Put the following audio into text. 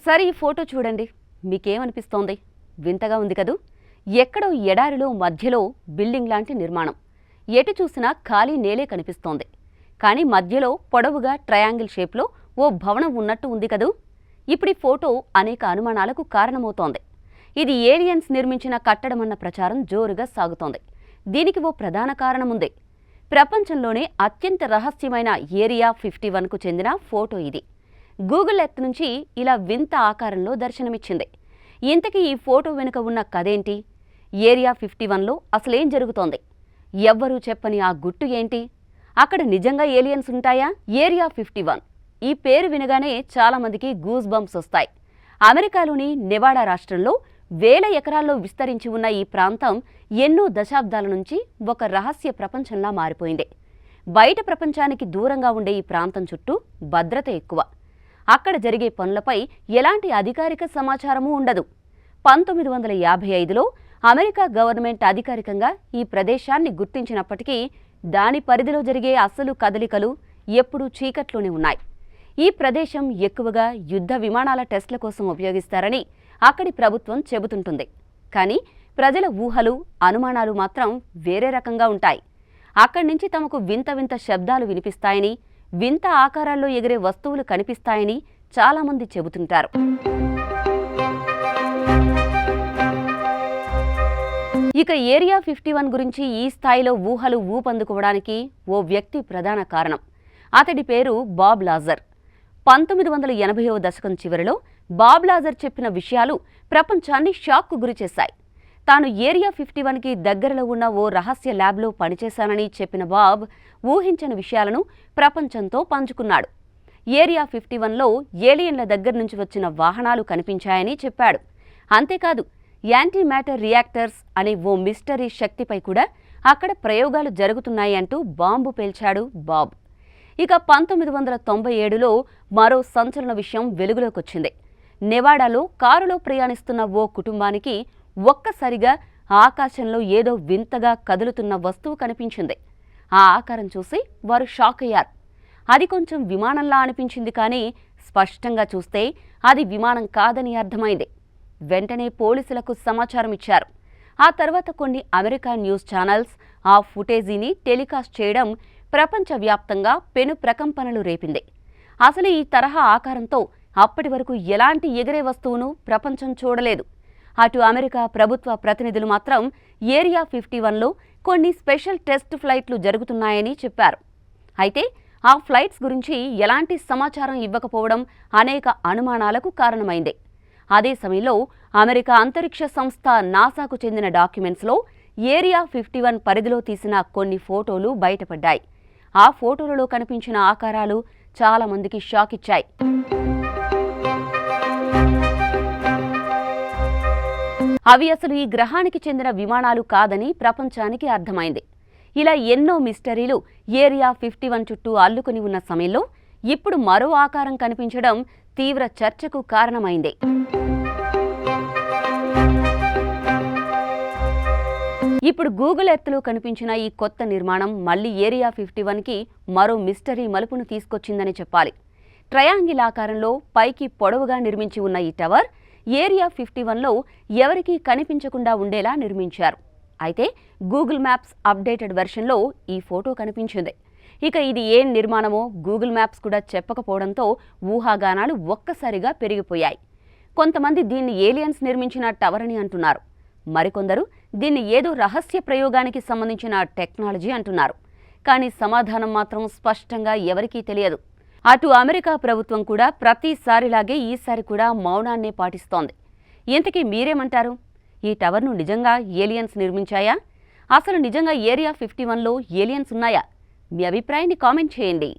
ఒకసారి ఈ ఫోటో చూడండి. మీకేమనిపిస్తోంది? వింతగా ఉంది కదూ? ఎక్కడో ఎడారిలో మధ్యలో బిల్డింగ్ లాంటి నిర్మాణం. ఎటు చూసినా ఖాళీ నేలే కనిపిస్తోంది. కానీ మధ్యలో పొడవుగా ట్రయాంగిల్ షేప్లో ఓ భవనం ఉన్నట్టు ఉంది కదూ? ఇప్పుడు ఈ ఫోటో అనేక అనుమానాలకు కారణమవుతోంది. ఇది ఏలియన్స్ నిర్మించిన కట్టడమన్న ప్రచారం జోరుగా సాగుతోంది. దీనికి ఓ ప్రధాన కారణముంది. ప్రపంచంలోనే అత్యంత రహస్యమైన ఏరియా ఫిఫ్టీ వన్కు చెందిన ఫోటో ఇది. గూగుల్ ఎర్త్ నుంచి ఇలా వింత ఆకారంలో దర్శనమిచ్చింది. ఇంతకీ ఈ ఫోటో వెనుక ఉన్న కథేంటి? ఏరియా ఫిఫ్టీ వన్లో అసలేం జరుగుతోంది? ఎవ్వరూ చెప్పని ఆ గుట్టు ఏంటి? అక్కడ నిజంగా ఏలియన్స్ ఉంటాయా? Area fifty one. ఈ పేరు వినగానే చాలామందికి గూస్ బంప్స్ వస్తాయి. అమెరికాలోని నెవాడా రాష్ట్రంలో వేల ఎకరాల్లో విస్తరించి ఉన్న ఈ ప్రాంతం ఎన్నో దశాబ్దాల నుంచి ఒక రహస్య ప్రపంచంలా మారిపోయింది. బయట ప్రపంచానికి దూరంగా ఉండే ఈ ప్రాంతం చుట్టూ భద్రత ఎక్కువ. అక్కడ జరిగే పనులపై ఎలాంటి అధికారిక సమాచారమూ ఉండదు. పంతొమ్మిది వందల యాభై ఐదులో అమెరికా గవర్నమెంట్ అధికారికంగా ఈ ప్రదేశాన్ని గుర్తించినప్పటికీ దాని పరిధిలో జరిగే అసలు కదలికలు ఎప్పుడూ చీకట్లోనే ఉన్నాయి. ఈ ప్రదేశం ఎక్కువగా యుద్ధ విమానాల టెస్ట్ల కోసం ఉపయోగిస్తారని అక్కడి ప్రభుత్వం చెబుతుంటుంది. కానీ ప్రజల ఊహలు అనుమానాలు మాత్రం వేరే రకంగా ఉంటాయి. అక్కడి నుంచి తమకు వింత వింత శబ్దాలు వినిపిస్తాయని వింత ఆకారాల్లో ఎగిరే వస్తువులు కనిపిస్తాయని చాలామంది చెబుతుంటారు. ఇక ఏరియా ఫిఫ్టీ వన్ గురించి ఈ స్థాయిలో ఊహలు ఊపందుకోవడానికి ఓ వ్యక్తి ప్రధాన కారణం. అతడి పేరు బాబ్ లాజర్. పంతొమ్మిది వందల ఎనభైవ దశకం చివరిలో బాబ్ లాజర్ చెప్పిన విషయాలు ప్రపంచాన్ని షాక్కు గురిచేశాయి. తాను ఏరియా ఫిఫ్టీ వన్కి దగ్గరలో ఉన్న ఓ రహస్య ల్యాబ్లో పనిచేశానని చెప్పిన బాబ్ ఊహించని విషయాలను ప్రపంచంతో పంచుకున్నాడు. ఏరియా ఫిఫ్టీ వన్లో ఏలియన్ల దగ్గర నుంచి వచ్చిన వాహనాలు కనిపించాయని చెప్పాడు. అంతేకాదు యాంటీ మ్యాటర్ రియాక్టర్స్ అనే ఓ మిస్టరీ శక్తిపై కూడా అక్కడ ప్రయోగాలు జరుగుతున్నాయి అంటూ బాంబు పేల్చాడు బాబ్. ఇక పంతొమ్మిది వందల తొంభై ఏడులో మరో సంచలన విషయం వెలుగులోకొచ్చింది. నెవాడాలో కారులో ప్రయాణిస్తున్న ఓ కుటుంబానికి ఒక్కసారిగా ఆకాశంలో ఏదో వింతగా కదులుతున్న వస్తువు కనిపించింది. ఆ ఆకారం చూసి వారు షాక్ అయ్యారు. అది కొంచెం విమానంలా అనిపించింది కానీ స్పష్టంగా చూస్తే అది విమానం కాదని అర్థమైంది. వెంటనే పోలీసులకు సమాచారం ఇచ్చారు. ఆ తర్వాత కొన్ని అమెరికా న్యూస్ ఛానల్స్ ఆ ఫుటేజీని టెలికాస్ట్ చేయడం ప్రపంచవ్యాప్తంగా పెను ప్రకంపనలు రేపింది. అసలు ఈ తరహా ఆకారంతో అప్పటి వరకు ఎలాంటి ఎగిరే వస్తువును ప్రపంచం చూడలేదు. అటు అమెరికా ప్రభుత్వ ప్రతినిధులు మాత్రం ఏరియా ఫిఫ్టీ వన్లో కొన్ని స్పెషల్ టెస్ట్ ఫ్లైట్లు జరుగుతున్నాయని చెప్పారు. అయితే ఆ ఫ్లైట్స్ గురించి ఎలాంటి సమాచారం ఇవ్వకపోవడం అనేక అనుమానాలకు కారణమైంది. అదే సమయంలో అమెరికా అంతరిక్ష సంస్థ నాసాకు చెందిన డాక్యుమెంట్స్లో ఏరియా ఫిఫ్టీ వన్ పరిధిలో తీసిన కొన్ని ఫోటోలు బయటపడ్డాయి. ఆ ఫోటోలలో కనిపించిన ఆకారాలు చాలా మందికి షాక్ ఇచ్చాయి అవి అసలు ఈ గ్రహానికి చెందిన విమానాలు కాదని ప్రపంచానికి అర్థమైంది. ఇలా ఎన్నో మిస్టరీలు ఏరియా ఫిఫ్టీ వన్ చుట్టూ అల్లుకుని ఉన్న సమయంలో ఇప్పుడు మరో ఆకారం కనిపించడం తీవ్ర చర్చకు కారణమైంది. ఇప్పుడు గూగుల్ ఎర్త్లో కనిపించిన ఈ కొత్త నిర్మాణం మళ్ళీ ఏరియా ఫిఫ్టీ వన్కి మరో మిస్టరీ మలుపును తీసుకొచ్చిందని చెప్పాలి. ట్రయాంగిల్ ఆకారంలో పైకి పొడవుగా నిర్మించి ఉన్న ఈ టవర్ ఏరియా ఫిఫ్టీ వన్లో ఎవరికీ కనిపించకుండా ఉండేలా నిర్మించారు. అయితే గూగుల్ మ్యాప్స్ అప్డేటెడ్ వెర్షన్లో ఈ ఫోటో కనిపించింది. ఇక ఇది ఏం నిర్మాణమో గూగుల్ మ్యాప్స్ కూడా చెప్పకపోవడంతో ఊహాగానాలు ఒక్కసారిగా పెరిగిపోయాయి. కొంతమంది దీన్ని ఏలియన్స్ నిర్మించిన టవర్ అని అంటున్నారు. మరికొందరు దీన్ని ఏదో రహస్య ప్రయోగానికి సంబంధించిన టెక్నాలజీ అంటున్నారు. కానీ సమాధానం మాత్రం స్పష్టంగా ఎవరికీ తెలియదు. అటు అమెరికా ప్రభుత్వం కూడా ప్రతిసారిలాగే ఈసారి కూడా మౌనాన్నే పాటిస్తోంది. ఇంతకీ మీరేమంటారు? ఈ టవర్ను నిజంగా ఏలియన్స్ నిర్మించాయా? అసలు నిజంగా ఏరియా ఫిఫ్టీ వన్లో ఏలియన్స్ ఉన్నాయా? మీ అభిప్రాయాన్ని కామెంట్ చేయండి.